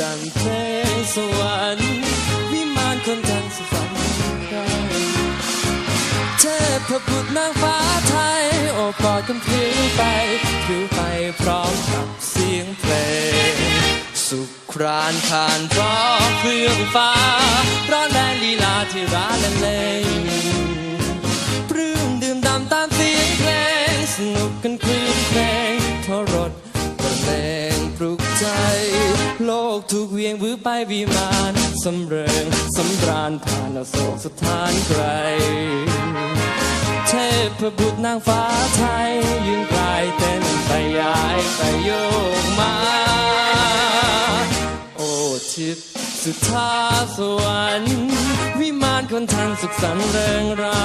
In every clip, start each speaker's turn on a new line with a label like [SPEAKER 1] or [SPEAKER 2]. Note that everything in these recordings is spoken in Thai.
[SPEAKER 1] ดังเพลงสวรรค์วิมานคนทันสุฝันได้เทพบุตรนางฟ้าไทย โอบกอดกันพลิ้วไปพลิ้วไปพร้อมกับเสียงเพลง สุขครานขานร้องเครื่องฟ้า ร้อนแรงลีลาที่ร้านเลงปลื้มดื่มด่ำตามเสียงเพลง สนุกกันคลื่นเพลงทรดบรรเลงปลุกใจ โลกถูกเวียงบื้อไปวิมานสำเริงสำราญผ่านอโศกสถานไกล เทพบุตรนางฟ้าไทยยืนกลายเต้นไปย้ายไปโยกมา โอ้ทิพสุธาสวรรค์วิมานคนทางสุขสันต์เริงรา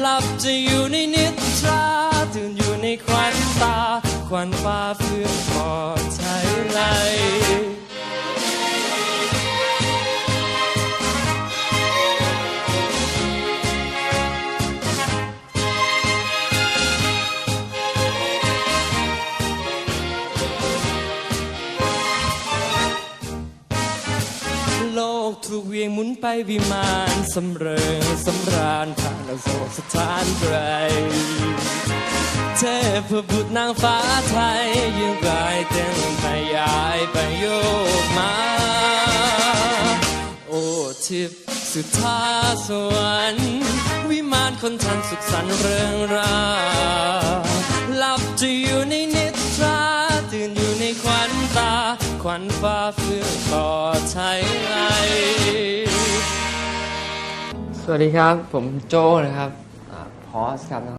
[SPEAKER 1] หลับจะอยู่ในนิทรา ควันฟ้าเพื่อนกอดใช้ไหลโลกถูกเวียงหมุนไปวิมานสำเริงสำราญผ่านโศกสถานไกล เทพบุตรนางฟ้าไทยยืนกลายเต้นไปย้ายไปโยกมา โอ้ทิพย์สุธาสวรรค์วิมานคนทันสุขสันต์เริงราหลับจะอยู่ในนิทราตื่นอยู่ในควันตา ควันฟ้าเฟื่องกอดใช้ไส
[SPEAKER 2] วัสดีครับ ผมโจนะครับพอสครับ